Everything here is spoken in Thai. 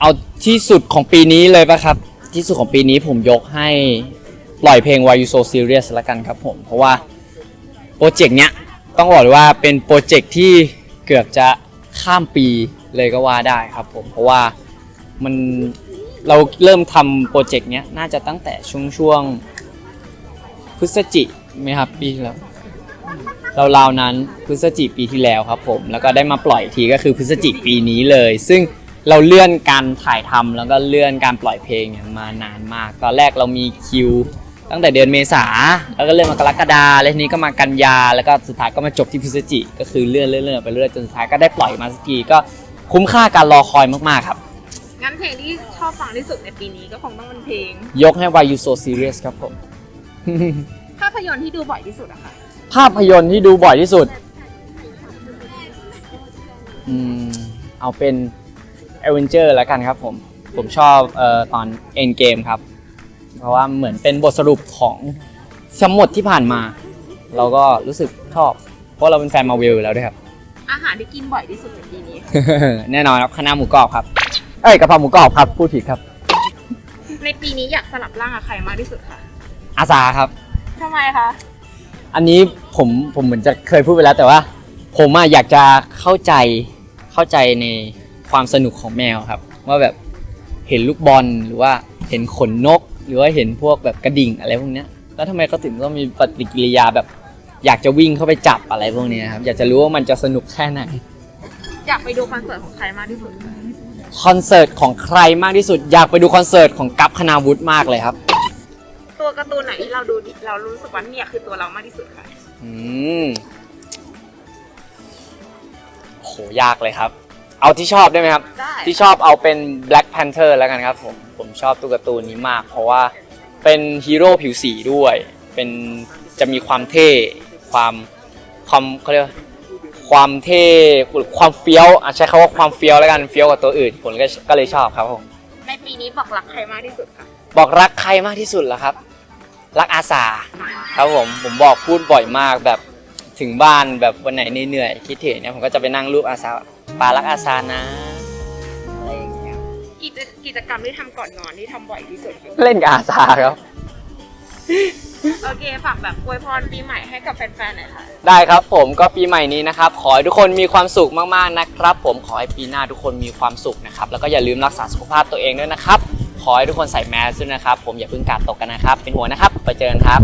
เอาที่สุดของปีนี้เลยปะครับ ที่สุดของปีนี้ผมยกให้ปล่อยเพลง Why You So Serious ละกันครับผม เพราะว่าโปรเจกต์เนี้ยต้องบอกเลยว่าเป็นโปรเจกต์ที่เกือบจะข้ามปีเลยก็ว่าได้ครับผม เพราะว่ามันเราเริ่มทำโปรเจกต์เนี้ยน่าจะตั้งแต่ช่วงช่วงพฤศจิไหมครับปีแล้วราวๆนั้นพฤศจิปีที่แล้วครับผม แล้วก็ได้มาปล่อยทีก็คือพฤศจิปีนี้เลย ซึ่ง เราเลื่อนการถ่ายทำแล้วก็เลื่อนการปล่อยเพลงเนี่ยมานานมาก ตอนแรกเรามีคิว ตั้งแต่เดือนเมษาแล้วก็เลื่อนมากรกฎาแล้วทีนี้ก็มากันยาแล้วก็สุดท้ายก็มาจบที่พฤศจิก็คือเลื่อนเลื่อนเลื่อนไปเรื่อยจนสุดท้ายก็ได้ปล่อยมาสักทีก็คุ้มค่าการรอคอยมากๆครับงั้นเพลงที่ชอบฟังที่สุดในปีนี้ก็คงต้องเป็นเพลง ยกให้ Why You So Serious ครับผม ภาพยนตร์ที่ดูบ่อยที่สุดอะค่ะ ภาพยนตร์ที่ดูบ่อยที่สุด อืม เอาเป็น a v e n g e r แล้วกันครับผมผมชอบเอ่อตอน End Game ครับ เพราะว่าเหมือนเป็นบทสรุปของทั้งหมดที่ผ่านมา เราก็รู้สึกชอบ เพราะเราเป็นแฟนมาเวลแล้วด้วยครับ อาหารที่กินบ่อยที่สุดในปีนี้ แน่นอนครับคณะหมูกรอบครับ เอ้ยกะเพราหมูกรอบครับพูดผิดครับ ในปีนี้อยากสลับร่างกับใครมากที่สุดคะอาสาครับ ทำไมคะ อันนี้ผมผมเหมือนจะเคยพูดไปแล้วแต่ว่า ผมอะอยากจะเข้าใจเข้าใจใน ความสนุกของแมวครับ ว่าแบบเห็นลูกบอลหรือว่าเห็นขนนก หรือว่าเห็นพวกแบบกระดิ่งอะไรพวกเนี้ยแล้วทำไมเขาถึงต้องมีปฏิกิริยาแบบ อยากจะวิ่งเข้าไปจับอะไรพวกเนี้ยครับอยากจะรู้ว่ามันจะสนุกแค่ไหน อยากไปดูคอนเสิร์ตของใครมากที่สุดคะคอนเสิร์ตของใครมากที่สุด อยากไปดูคอนเสิร์ตของกัปคณาวุฒิมากเลยครับ ตัวการ์ตูนไหนที่เราดูเรารู้สึกว่าเนี่ยคือตัวเรามากที่สุดคะอืมโหยากเลยครับ เอาที่ชอบได้ไหมครับ ได้ ที่ชอบเอาเป็น Black Panther แล้วกันครับผม ผมชอบตัวการ์ตูนนี้มาก เพราะว่าเป็นฮีโร่ผิวสีด้วย เป็นจะมีความเท่ ความความเขาเรียกว่าความเท่ความเฟี้ยวอะใช้คำว่าความเฟี้ยวแล้วกันเฟี้ยวกว่าตัวอื่นผมก็ก็เลยชอบครับผมในปีนี้บอกรักใครมากที่สุดคะบอกรักใครมากที่สุดล่ะครับ รักอาสาครับผมผมบอกพูดบ่อยมากแบบถึงบ้านแบบวันไหนเหนื่อยๆคิดถึงเนี่ยผมก็จะไปนั่งรูปอาสา ปารักอาสานะอะไรอย่างเงี้ยกิจกิจกรรมที่ทำก่อนนอนที่ทำบ่อยที่สุดคะเล่นกับอาสาครับ โอเคฝากแบบอวยพรปีใหม่ให้กับแฟนๆหน่อยค่ะ ได้ครับผมก็ปีใหม่นี้นะครับ ขอให้ทุกคนมีความสุขมากๆนะครับ ผมขอให้ปีหน้าทุกคนมีความสุขนะครับ แล้วก็อย่าลืมรักษาสุขภาพตัวเองด้วยนะครับ ขอให้ทุกคนใส่แมสด้วยนะครับ ผมอย่าเพิ่งกาดตกกันนะครับ เป็นห่วงนะครับไปเจอกันครับ